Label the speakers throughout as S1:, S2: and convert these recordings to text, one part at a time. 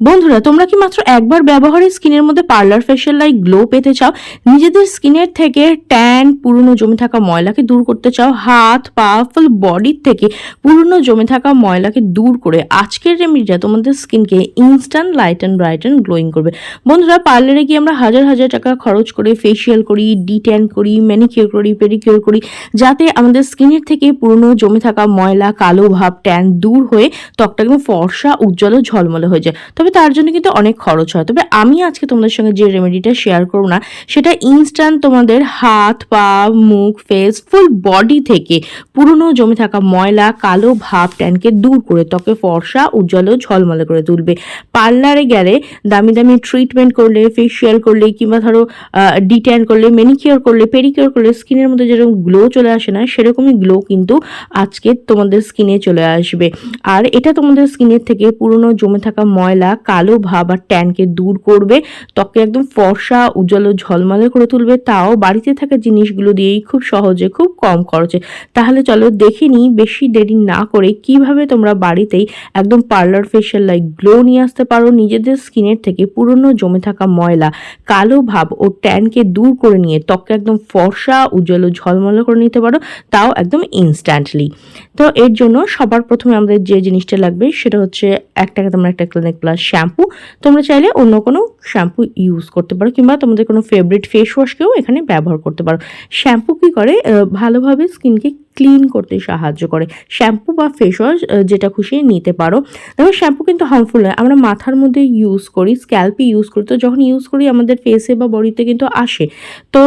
S1: বন্ধুরা, তোমরা কি মাত্র একবার ব্যবহারে স্কিনের মধ্যে পার্লার ফেশিয়াল লাইক গ্লো পেতে চাও? নিজেদের স্কিনের থেকে ট্যান, পুরনো জমে থাকা ময়লাকে দূর করতে চাও? হাত, পা ফুল বডির থেকে পুরনো জমে থাকা ময়লাকে দূর করে আজকের রেমেডিটা তোমাদের স্কিনকে instant light and bright and glowing করবে। বন্ধুরা, পার্লারে গিয়ে আমরা হাজার হাজার টাকা খরচ করে ফেশিয়াল করি ডিট্যান করি ম্যানিকিওর করি পেডিকিওর করি, যাতে আমাদের স্কিনের থেকে পুরনো জমে থাকা ময়লা, কালো ভাব ট্যান দূর হয়ে ত্বকটা একদম ফর্সা, উজ্জ্বল ঝলমলে হয়ে যায়। তার জন্য কিন্তু অনেক খরচ হয়। তবে আমি আজকে তোমাদের সঙ্গে যে রেমেডিটা শেয়ার করব না, সেটা ইনস্ট্যান্ট তোমাদের হাত, পা, মুখ ফেস ফুল বডি থেকে পুরনো জমে থাকা ময়লা, কালো ভাব ট্যানকে দূর করে ত্বকে ফর্সা, উজ্জ্বল ও ঝলমলে করে তুলবে। পার্লারে গেলে দামি দামি ট্রিটমেন্ট করলে ফেসিয়াল করলে কিংবা ধরো ডিট্যান করলে মেনিকিওর করলে পেডিকিওর করলে স্কিনের মধ্যে যেরকম গ্লো চলে আসে না, সেরকমই গ্লো কিন্তু আজকে তোমাদের স্কিনে চলে আসবে। আর এটা তোমাদের স্কিনের থেকে পুরনো জমে থাকা ময়লা কালো ভাব আর ট্যানকে দূর করবে ত্বকে একদম ফর্সা, উজ্জ্বল ঝলমলে করে তুলবে, তাও বাড়িতে থাকা জিনিসগুলো দিয়েই খুব সহজে, খুব কম খরচে। তাহলে চলো দেখে নিই, বেশি দেরি না করে কীভাবে তোমরা বাড়িতেই একদম পার্লার ফেশিয়াল লাইক গ্লো নিয়ে আসতে পারো নিজেদের স্কিনের থেকে পুরনো জমে থাকা ময়লা। কালো ভাব ও ট্যানকে দূর করে নিয়ে ত্বককে একদম ফর্সা, উজ্জ্বল ঝলমলে করে নিতে পারো, তাও একদম ইনস্ট্যান্টলি তো এর জন্য সবার প্রথমে আমাদের যে জিনিসটা লাগবে সেটা হচ্ছে একটা তোমরা একটা ক্লিনিক প্লাস শ্যাম্পু তোমরা চাইলে অন্য কোনো শ্যাম্পু ইউজ করতে পারো কিংবা তোমাদের কোনো ফেভারিট ফেস ওয়াশকেও এখানে ব্যবহার করতে পারো। শ্যাম্পু কী করে? ভালোভাবে স্কিনকে ক্লিন করতে সাহায্য করে। শ্যাম্পু বা ফেস ওয়াশ যেটা খুশি নিতে পারো। দেখো শ্যাম্পু কিন্তু হার্মফুল নয়। আমরা মাথার মধ্যে ইউজ করি স্ক্যাল্পে ইউজ করি। তো যখন ইউজ করি, আমাদের ফেসে বা বডিতে কিন্তু আসে। তো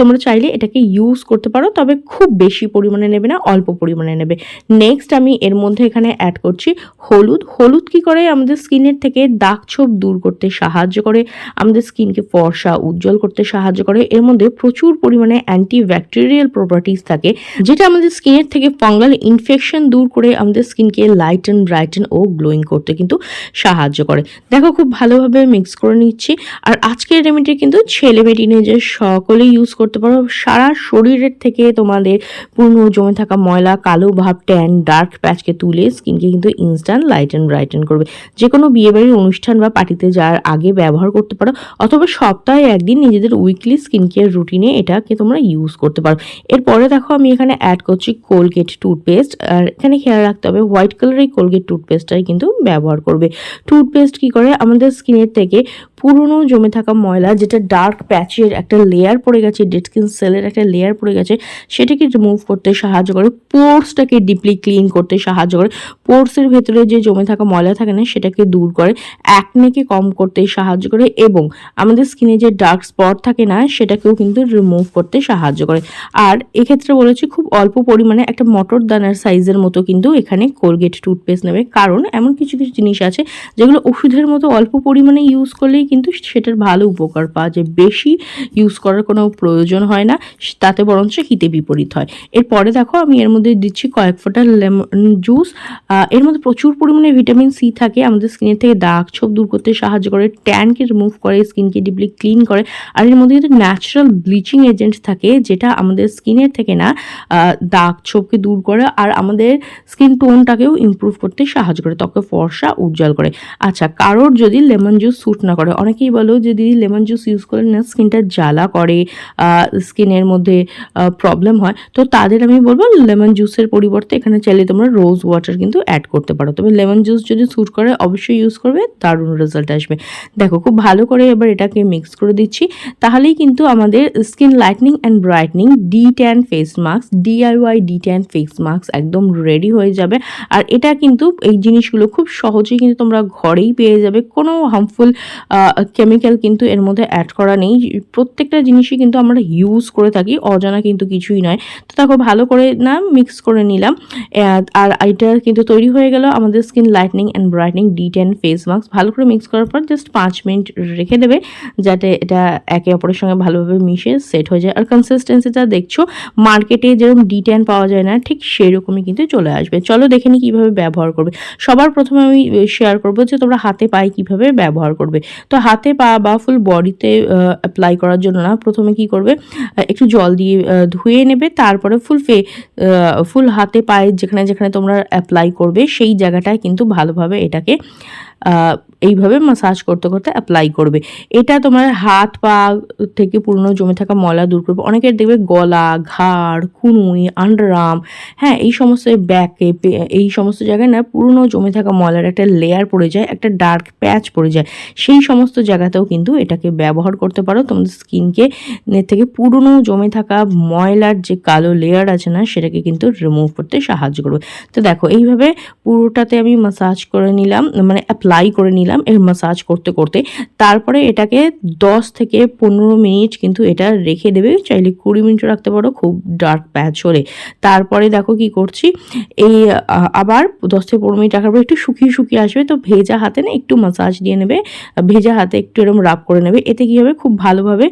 S1: তোমরা চাইলে এটাকে ইউজ করতে পারো, তবে খুব বেশি পরিমাণে নেবে না, অল্প পরিমাণে নেবে। নেক্সট আমি এর মধ্যে এখানে অ্যাড করছি হলুদ। হলুদ কি করে? আমাদের স্কিনের থেকে দাগ ছোপ দূর করতে সাহায্য করে, আমাদের স্কিনকে ফর্সা, উজ্জ্বল করতে সাহায্য করে। এর মধ্যে প্রচুর পরিমাণে অ্যান্টি ব্যাকটেরিয়াল প্রপার্টিস থাকে, যেটা আমাদের স্কিনের থেকে ফাঙ্গাল ইনফেকশন দূর করে আমাদের স্কিনকে লাইটেন ব্রাইটেন ও গ্লোয়িং করতে কিন্তু সাহায্য করে। দেখো খুব ভালোভাবে মিক্স করে নিচ্ছি। আর আজকের রেমেডি কিন্তু ছেলে মেয়ে টিনেজার সকলে ইউজ করতে পারো। সারা শরীরের থেকে তোমাদের পুরনো জমে থাকা ময়লা, কালো ভাব ট্যান ডার্ক প্যাচকে তুলে স্কিনকে কিন্তু ইনস্ট্যান্ট লাইট অ্যান্ড ব্রাইটেন করবে। যে কোনো বিয়েবাড়ির অনুষ্ঠান বা পার্টিতে যাওয়ার আগে ব্যবহার করতে পারো, অথবা সপ্তাহে একদিন নিজেদের উইকলি স্কিন কেয়ার রুটিনে এটাকে তোমরা ইউজ করতে পারো। এরপরে দেখো আমি এখানে অ্যাড করছি কোলগেট টুথপেস্ট আর এখানে খেয়াল রাখতে হবে হোয়াইট কালারের এই কোলগেট টুথপেস্টটাই কিন্তু ব্যবহার করবে। টুথপেস্ট কি করে? আমাদের স্কিনের থেকে পুরনো জমে থাকা ময়লা যেটা ডার্ক প্যাচের একটা লেয়ার পড়ে গেছে ডেড স্কিন সেলের একটা লেয়ার পড়ে গেছে, সেটাকে রিমুভ করতে সাহায্য করে পোর্সটাকে ডিপলি ক্লিন করতে সাহায্য করে পোর্সের ভেতরে যে জমে থাকা ময়লা থাকে না, সেটাকে দূর করে অ্যাকনেকে কম করতে সাহায্য করে এবং আমাদের স্কিনে যে ডার্ক স্পট থাকে না, সেটাকেও কিন্তু রিমুভ করতে সাহায্য করে। আর এক্ষেত্রে বলেছি খুব অল্প পরিমাণে একটা মটর দানার সাইজের মতো কিন্তু এখানে কোলগেট টুথপেস্ট নেবে। কারণ এমন কিছু কিছু জিনিস আছে যেগুলো ওষুধের মতো অল্প পরিমাণে ইউজ করলেই কিন্তু সেটার ভালো উপকার পাওয়া যায়। বেশি ইউজ করার কোনো প্রয়োজন হয় না, তাতে বরঞ্চ হিতে বিপরীত হয়। এরপরে দেখো, আমি এর মধ্যে দিচ্ছি কয়েক ফোঁটা লেমন জুস। এর মধ্যে প্রচুর পরিমাণে ভিটামিন সি থাকে। আমাদের স্কিনের থেকে দাগ ছোপ দূর করতে সাহায্য করে ট্যানকে রিমুভ করে স্কিনকে ডিপলি ক্লিন করে। আর এর মধ্যে কিন্তু ন্যাচারাল ব্লিচিং এজেন্ট থাকে, যেটা আমাদের স্কিনের থেকে না দাগ ছোপকে দূর করে আর আমাদের স্কিন টোনটাকেও ইমপ্রুভ করতে সাহায্য করে ত্বকে ফর্সা, উজ্জ্বল করে। আচ্ছা কারোর যদি লেমন জুস স্যুট না করে অনেকেই বলো যে দিদি লেমন জুস ইউজ করলে না স্কিনটা জ্বালা করে স্কিনের মধ্যে প্রবলেম হয়। তো তাদের আমি বলব লেমন জুসের পরিবর্তে এখানে চাইলে তোমরা রোজ ওয়াটার কিন্তু অ্যাড করতে পারো। তবে লেমন জুস যদি স্যুট করে অবশ্যই ইউজ করবে, দারুণ রেজাল্ট আসবে। দেখো খুব ভালো করে এবার এটাকে মিক্স করে দিচ্ছি। তাহলেই কিন্তু আমাদের skin lightening and brightening de tan face mask DIY de tan face mask একদম রেডি হয়ে যাবে। আর এটা কিন্তু এই জিনিসগুলো খুব সহজেই কিন্তু তোমরা ঘরেই পেয়ে যাবে। কোনো হার্মফুল কেমিক্যাল কিন্তু এর মধ্যে অ্যাড করা নেই। প্রত্যেকটা জিনিসই কিন্তু আমরা ইউজ করে থাকি, অজানা কিন্তু কিছুই নয়। তো দেখো ভালো করে না মিক্স করে নিলাম। আর এটা কিন্তু তৈরি হয়ে গেল আমাদের skin lightening and brightening de tan face mask ভালো করে মিক্স করার পর জাস্ট পাঁচ মিনিট রেখে দেবে, যাতে এটা একে অপরের সঙ্গে ভালোভাবে মিশে সেট হয়ে যায়। আর কনসিস্টেন্সিটা দেখছ মার্কেটে যেরকম ডি টেন পাওয়া যায় না, ঠিক সেরকমই কিন্তু চলে আসবে। চলো দেখে নি কীভাবে ব্যবহার করবে। সবার প্রথমে আমি শেয়ার করব যে তোমরা হাতে পায়ে কীভাবে ব্যবহার করবে। তো হাতে পা বা ফুল বডিতে অ্যাপ্লাই করার জন্য না। প্রথমে কি করবে? একটু জল দিয়ে ধুয়ে নেবে। তারপরে ফুল ফে ফুল হাতে পায়ে যেখানে যেখানে তোমরা অ্যাপ্লাই করবে, সেই জায়গাটায় কিন্তু ভালোভাবে এটাকে এইভাবে মাসাজ করতে করতে অ্যাপ্লাই করবে। এটা তোমার হাত পা থেকে পুরনো জমে থাকা ময়লা দূর করবে। অনেকের দেখবে গলা, ঘাড় কুনুই আন্ডারআর্ম হ্যাঁ এই সমস্ত ব্যাকে এই সমস্ত জায়গায় না পুরনো জমে থাকা ময়লার একটা লেয়ার পড়ে যায়, একটা ডার্ক প্যাচ পড়ে যায়। সেই সমস্ত জায়গাতেও কিন্তু এটাকে ব্যবহার করতে পারো। তোমাদের স্কিনকে থেকে পুরনো জমে থাকা ময়লার যে কালো লেয়ার আছে না, সেটাকে কিন্তু রিমুভ করতে সাহায্য করবে। তো দেখো, এইভাবে পুরোটাতে আমি মাসাজ করে নিলাম মানে অ্যাপ্লাই করে নিলাম, এর মাসাজ করতে করতে। তারপরে এটাকে 10 থেকে পনেরো মিনিট কিন্তু এটা রেখে দেবে। চাইলে কুড়ি মিনিটও রাখতে পারো, খুব ডার্ক প্যাচ হলে। তারপরে দেখো কি করছি, এই আবার দশ থেকে পনেরো মিনিট রাখার পর একটু শুকিয়ে শুকিয়ে আসবে। তো ভেজা হাতে না একটু মাসাজ দিয়ে নেবে, ভেজা হাতে একটু এরকম রাব করে নেবে। এতে কী হবে? খুব ভালোভাবে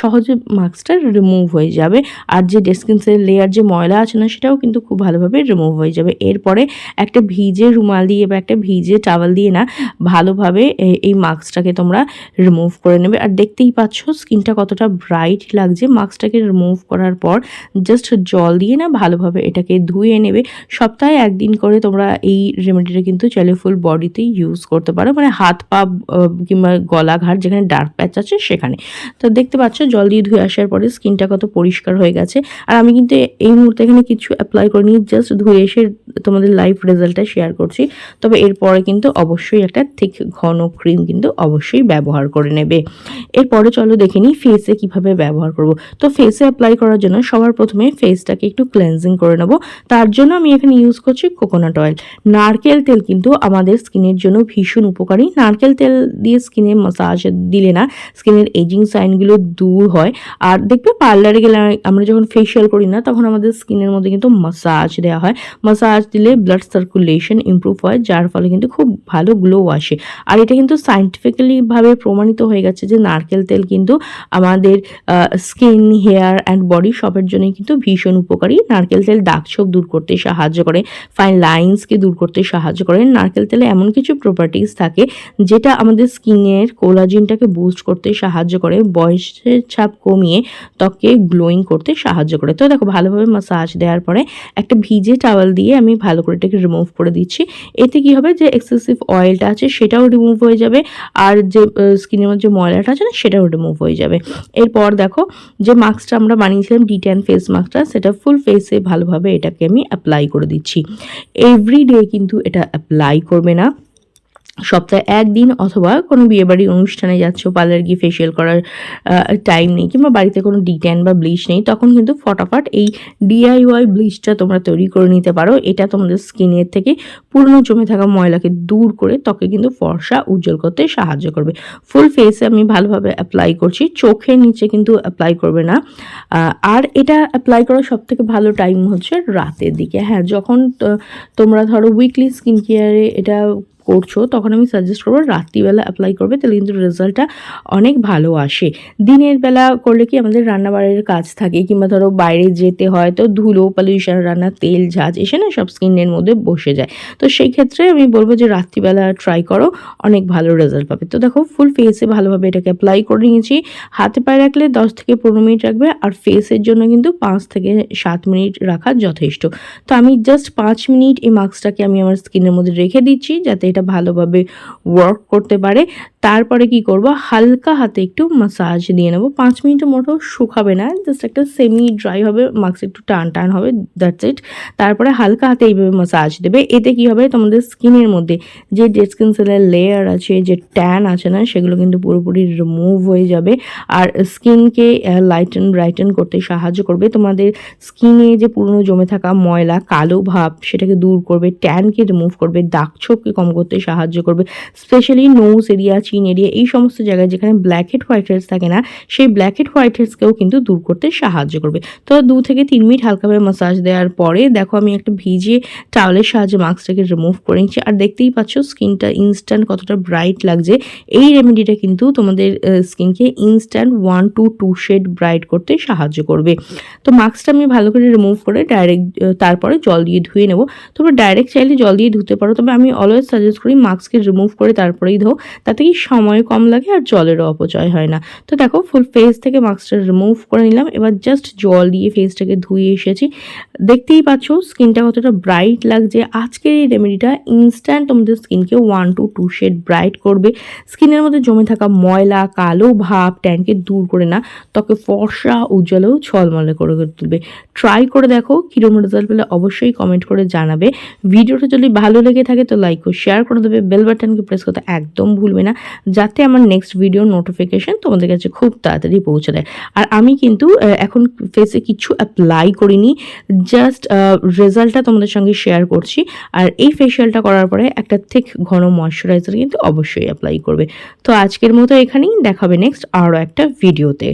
S1: সহজে মাস্কটা রিমুভ হয়ে যাবে। আর যে ডেস্কিনসের লেয়ার যে ময়লা আছে না, সেটাও কিন্তু খুব ভালোভাবে রিমুভ হয়ে যাবে। এরপরে একটা ভিজে রুমাল দিয়ে বা একটা ভিজে টাওয়াল দিয়ে না ভালোভাবে এ- এই মাস্কটাকে তোমরা রিমুভ করে নেবে। আর দেখতেই পাচ্ছ, স্কিনটা কতটা ব্রাইট লাগছে। মাস্কটাকে রিমুভ করার পর জাস্ট জল দিয়ে না ভালোভাবে এটাকে ধুয়ে নেবে। সপ্তাহে একদিন করে তোমরা এই রেমেডিটা কিন্তু চাইলে ফুল বডিতেই ইউজ করতে পারো। মানে হাত পা কিংবা গলা ঘাট যেখানে ডার্ক প্যাচ আছে সেখানে। তো দেখতে পাচ্ছ, জল দিয়ে ধুয়ে আসার পরে স্কিনটা কত পরিষ্কার হয়ে গেছে। আর আমি কিন্তু এই মুহূর্তে এখানে কিছু অ্যাপ্লাই করিনি জাস্ট ধুয়ে এসে তোমাদের লাইভ রেজাল্টটা শেয়ার করছি। তবে এরপরে কিন্তু অবশ্যই একটা ঠিক ঘন ক্রিম কিন্তু অবশ্যই ব্যবহার করে নেবে। এরপরে চলো দেখে নিই ফেসে কীভাবে ব্যবহার করব। তো ফেসে অ্যাপ্লাই করার জন্য সবার প্রথমে ফেসটাকে একটু ক্লেন্সিং করে নেব। তার জন্য আমি এখানে ইউজ করছি কোকোনাট অয়েল নারকেল তেল কিন্তু আমাদের স্কিনের জন্য ভীষণ উপকারী। নারকেল তেল দিয়ে স্কিনে মাসাজ দিলে না স্কিনের এজিং সাইনগুলো দূর হয়। আর দেখবে পার্লারে গেলে আমরা যখন ফেশিয়াল করি না, তখন আমাদের স্কিনের মধ্যে কিন্তু মাসাজ দেওয়া হয়। মাসাজ দিলে ব্লাড সার্কুলেশন ইমপ্রুভ হয়, যার ফলে কিন্তু খুব ভালো গ্লো আসে। আর এটা কিন্তু সাইন্টিফিক্যালি ভাবে প্রমাণিত হয়ে গেছে যে নারকেল তেল কিন্তু আমাদের স্কিন হেয়ার অ্যান্ড বডি সবের জন্যই কিন্তু ভীষণ উপকারী। নারকেল তেল দাগ ছোপ দূর করতে সাহায্য করে ফাইন লাইন্সকে দূর করতে সাহায্য করে। নারকেল তেলে এমন কিছু প্রপার্টিস থাকে যেটা আমাদের স্কিনের কোলাজিনটাকে বুস্ট করতে সাহায্য করে, বয়সের ছাপ কমিয়ে ত্বককে গ্লোয়িং করতে সাহায্য করে। তো দেখো ভালোভাবে মাসাজ দেওয়ার পরে একটা ভিজে টাওয়াল দিয়ে আমি ভালো করে এটাকে রিমুভ করে দিচ্ছি। এতে কি হবে যে এক্সেসিভ অয়েলটা আছে সেটাও রিমুভ হয়ে যাবে। আর যে স্কিনের মধ্যে যে ময়লাটা আছে না, সেটাও রিমুভ হয়ে যাবে। এরপর দেখো, যে মাস্কটা আমরা বানিয়েছিলাম ডি ট্যান ফেস মাস্কটা সেটা ফুল ফেসে ভালোভাবে এটাকে আমি অ্যাপ্লাই করে দিচ্ছি। এভরি ডে কিন্তু এটা অ্যাপ্লাই করবে না। সপ্তাহে একদিন অথবা কোনো বিয়েবাড়ি অনুষ্ঠানে যাচ্ছ পার্লার গিয়ে ফেসিয়াল করার টাইম নেই কিংবা বাড়িতে কোনো ডিট্যান বা ব্লিচ নেই, তখন কিন্তু ফটাফট এই ডিআইওয়াই ব্লিচটা তোমরা তৈরি করে নিতে পারো। এটা তোমাদের স্কিনের থেকে পুরনো জমে থাকা ময়লাকে দূর করে ত্বকে কিন্তু ফর্সা উজ্জ্বল করতে সাহায্য করবে। ফুল ফেসে আমি ভালোভাবে অ্যাপ্লাই করছি, চোখের নিচে কিন্তু অ্যাপ্লাই করবে না। আর এটা অ্যাপ্লাই করার সব থেকে ভালো টাইম হচ্ছে রাতের দিকে। হ্যাঁ যখন তোমরা ধরো উইকলি স্কিন কেয়ারে এটা করছ, তখন আমি সাজেস্ট করব রাত্রিবেলা অ্যাপ্লাই করবে, তাহলে কিন্তু রেজাল্টটা অনেক ভালো আসে। দিনের বেলা করলে কি আমাদের রান্নাবাড়ির কাজ থাকে, কিংবা ধরো বাইরে যেতে হয়, তো ধুলো পলিউশন রান্না তেল, ঝাঁজ, এসে না সব স্কিনের মধ্যে বসে যায়। তো সেই ক্ষেত্রে আমি বলব যে রাত্রিবেলা ট্রাই করো, অনেক ভালো রেজাল্ট পাবে। তো দেখো ফুল ফেসে ভালোভাবে এটাকে অ্যাপ্লাই করে নিয়েছি। হাতে পায়ে রাখলে দশ থেকে পনেরো মিনিট রাখবে, আর ফেসের জন্য কিন্তু পাঁচ থেকে সাত মিনিট রাখা যথেষ্ট। তো আমি জাস্ট পাঁচ মিনিট এই মাস্কটাকে আমি আমার স্কিনের মধ্যে রেখে দিচ্ছি, যাতে এটা ভালোভাবে ওয়ার্ক করতে পারে। তারপরে কি করব? হালকা হাতে একটু মাসাজ দিয়ে নেব। পাঁচ মিনিটের মোটেও শুকাবে না জাস্ট একটা সেমি ড্রাই হবে মাস্ক একটু টান টান হবে দ্যাটস ইট তারপরে হালকা হাতে এইভাবে মাসাজ দেবে। এতে কি হবে? তোমাদের স্কিনের মধ্যে যে ডেড স্কিন সেলের লেয়ার আছে, যে ট্যান আছে না, সেগুলো কিন্তু পুরোপুরি রিমুভ হয়ে যাবে। আর স্কিনকে লাইটেন ব্রাইটেন করতে সাহায্য করবে। তোমাদের স্কিনে যে পুরনো জমে থাকা ময়লা, কালো ভাব, সেটাকে দূর করবে ট্যানকে রিমুভ করবে, দাগ ছোপকে কম করতে সাহায্য করবে specially nose area chin area এই সমস্ত জায়গায় যেখানে ব্ল্যাক হেড হোয়াইট হেডস থাকে না, সেই ব্ল্যাক হেড হোয়াইট হেডসকেও কিন্তু দূর করতে সাহায্য করবে। তো দু থেকে তিন মিনিট হালকাভাবে মাসাজ দেওয়ার পরে দেখো আমি একটা ভিজে টাওয়ালের সাহায্যে মাস্কটাকে রিমুভ করে নিচ্ছি। আর দেখতেই পাচ্ছ স্কিনটা ইনস্ট্যান্ট কতটা ব্রাইট লাগছে। এই রেমেডিটা কিন্তু তোমাদের স্কিনকে instant one to two shade bright করতে সাহায্য করবে। তো মাস্কটা আমি ভালো করে রিমুভ করে ডাইরেক্ট তারপরে জল দিয়ে ধুয়ে নেব। তোমরা ডাইরেক্ট চাইলে জল দিয়ে ধুতে পারো, তবে আমি অলওয়েজ সাজেস্ট সাজেস্ট করি মাস্ককে রিমুভ করে তারপরেই ধো তাতে কি সময় কম লাগে আর জলেরও অপচয় হয় না। তো দেখো ফুল ফেস থেকে মাস্কটা রিমুভ করে নিলাম। এবার জাস্ট জল দিয়ে ফেসটাকে ধুয়ে এসেছি। দেখতেই পাচ্ছ স্কিনটা কতটা ব্রাইট লাগছে। আজকের এই রেমেডিটা ইনস্ট্যান্ট তোমাদের স্কিনকে one to two shade bright করবে। স্কিনের মধ্যে জমে থাকা ময়লা, কালো ভাব ট্যানকে দূর করে না, ত্বকে ফর্সা, উজ্জ্বলেও ছলমলে করে তুলবে। ট্রাই করে দেখো, কীরকম রেজাল্ট পেলে অবশ্যই কমেন্ট করে জানাবে। ভিডিওটা যদি ভালো লেগে থাকে তো লাইক ও শেয়ার করে দেবে বেল বাটনকে প্রেস করতে একদম ভুলবে না, যাতে আমার নেক্সট ভিডিও নোটিফিকেশন তোমাদের কাছে খুব তাড়াতাড়ি পৌঁছে দেয়। আর আমি কিন্তু এখন ফেসে কিছু অ্যাপ্লাই করিনি জাস্ট রেজাল্টটা তোমাদের সঙ্গে শেয়ার করছি, আর এই ফেশিয়ালটা করার পরে একটা ঠিক ঘন ময়শ্চারাইজার কিন্তু অবশ্যই অ্যাপ্লাই করবে। তো আজকের মতো এখানেই, দেখাবে নেক্সট আরও একটা ভিডিওতে